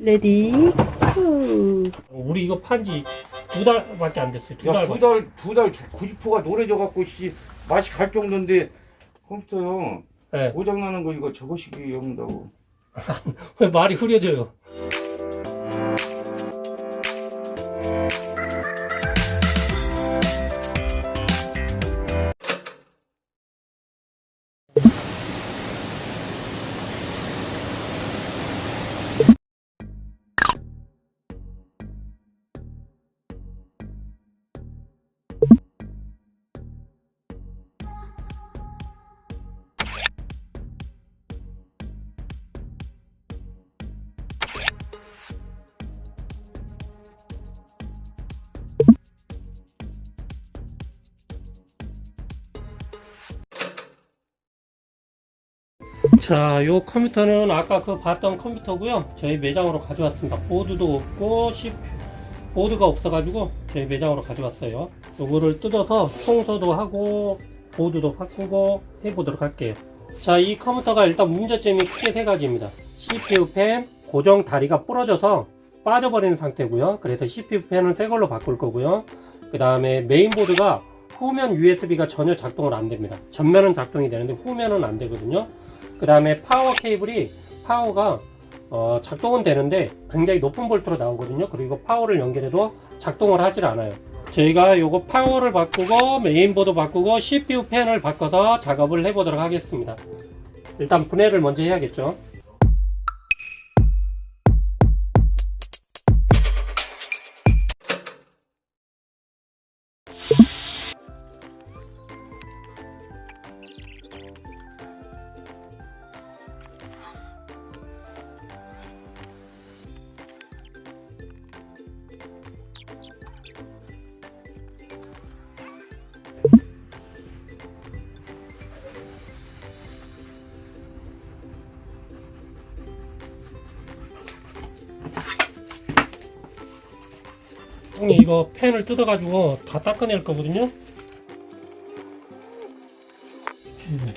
레디 후. 우리 이거 판지 두 달밖에 안 됐어요. 두 야, 달밖에. 두 달, 두 달, 90%가 노래져갖고, 씨, 맛이 갈 정도인데, 컴퓨터요. 네. 고장나는 거 이거 저거시기 용다고. 왜 말이 흐려져요? 자, 요 컴퓨터는 아까 그 봤던 컴퓨터고요. 저희 매장으로 가져왔습니다. 보드도 없고 CPU, 보드가 없어가지고 저희 매장으로 가져왔어요. 요거를 뜯어서 청소도 하고 보드도 바꾸고 해보도록 할게요. 자, 이 컴퓨터가 일단 문제점이 크게 세 가지입니다. CPU 펜 고정 다리가 부러져서 빠져버리는 상태고요. 그래서 CPU 펜은 새 걸로 바꿀 거고요. 그 다음에 메인보드가 후면 USB가 전혀 작동을 안 됩니다. 전면은 작동이 되는데 후면은 안 되거든요. 그 다음에 파워 케이블이 파워가 어, 작동은 되는데 굉장히 높은 볼트로 나오거든요. 그리고 파워를 연결해도 작동을 하질 않아요. 저희가 요거 파워를 바꾸고 메인보드 바꾸고 CPU 펜을 바꿔서 작업을 해 보도록 하겠습니다. 일단 분해를 먼저 해야겠죠. 이거 팬을 뜯어가지고 다 닦아낼 거거든요. 음.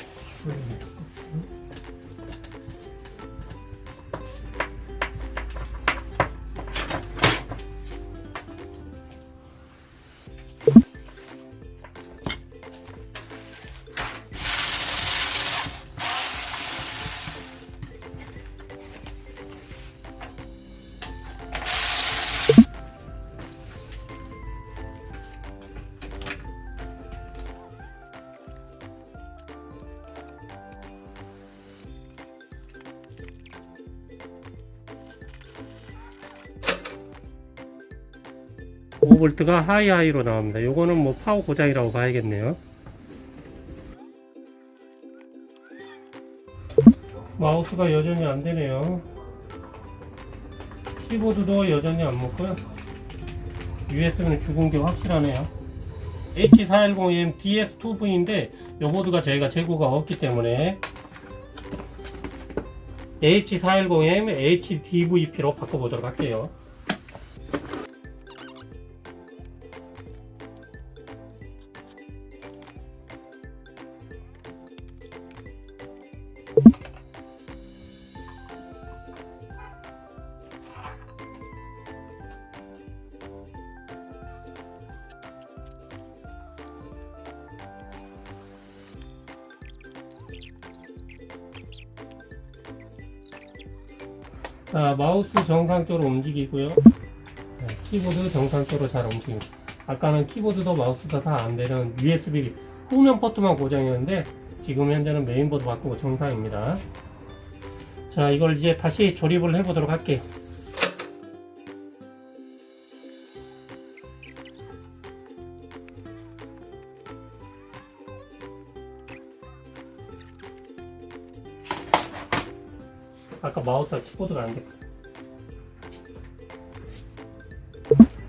5V가 하이하이로 나옵니다. 이거는 뭐 파워 고장이라고 봐야겠네요. 마우스가 여전히 안 되네요. 키보드도 여전히 안 먹고요. USB는 죽은 게 확실하네요. H410M DS2V인데 이 보드가 저희가 재고가 없기 때문에 H410M HDVP로 바꿔보도록 할게요. 자, 마우스 정상적으로 움직이고요. 네, 키보드 정상적으로 잘 움직입니다. 아까는 키보드도 마우스도 다 안 되는 USB 후면 포트만 고장이었는데 지금 현재는 메인보드 바꾸고 정상입니다. 자, 이걸 이제 다시 조립을 해보도록 할게요. 아까 마우스와 키보드가 안 됐고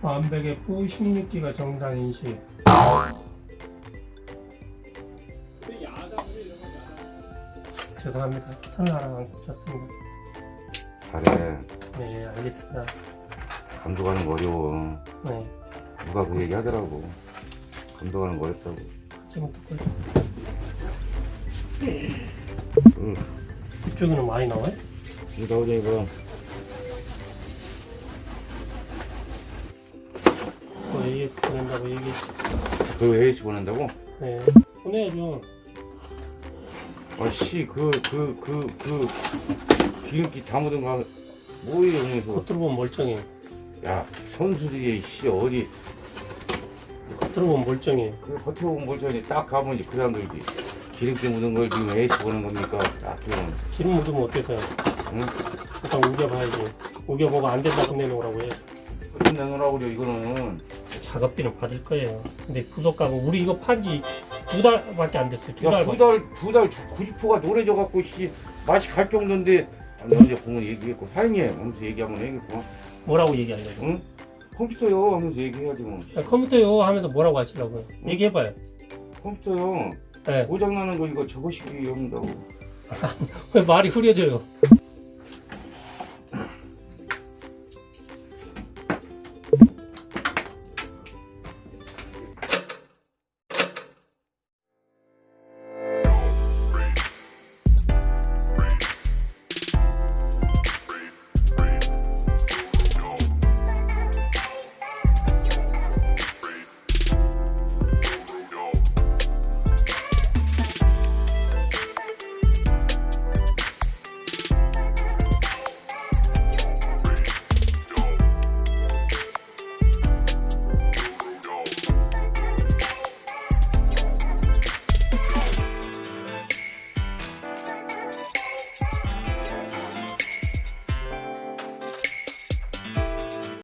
완벽의 후 16기가 정상 인식 죄송합니다 설명하라고 고쳤습니다 잘해. 네 알겠습니다 감독하는 거 어려워. 네 누가 그 얘기 하더라고. 감독하는 거 어렵다고. 지금부터 응. 이쪽에는 많이 나와요? 이거 오자 이거. 어, 또 AS 보낸다고 얘기 그 AS 보낸다고? 네. 보내야죠. 아씨 그 그 그 그 기름기 그, 그 다 묻은 거 뭐예요 형님 그거? 겉으로 보면 멀쩡해. 야 선수들이 씨 어디. 겉으로 보면 멀쩡해. 그 겉에 보면 멀쩡해. 딱 가면 그 사람들이 기름기 묻은 걸 지금 AS 보는 겁니까? 아 기름 묻으면 어때서요? 응? 일단 우겨봐야지. 우겨보고 안 된다 보내놓으라고 해. 내놓으라고 그래 이거는 작업비는 받을 거예요. 근데 부속가고 우리 이거 판지 두 달밖에 안 됐어요. 두 달밖에. 야두달두 달 구지포가 노래져 갖고 씨 맛이 갈 정도인데 아, 너 이제 보면 얘기했고 사장님 하면서 얘기 한번 해야겠고 뭐라고 얘기하려고? 응? 컴퓨터요 하면서 얘기해야지 뭐 야, 컴퓨터요 하면서 뭐라고 하시려고요? 얘기해봐요. 컴퓨터요 네. 고장나는 거 이거 저거시기 한다고 왜 말이 흐려져요?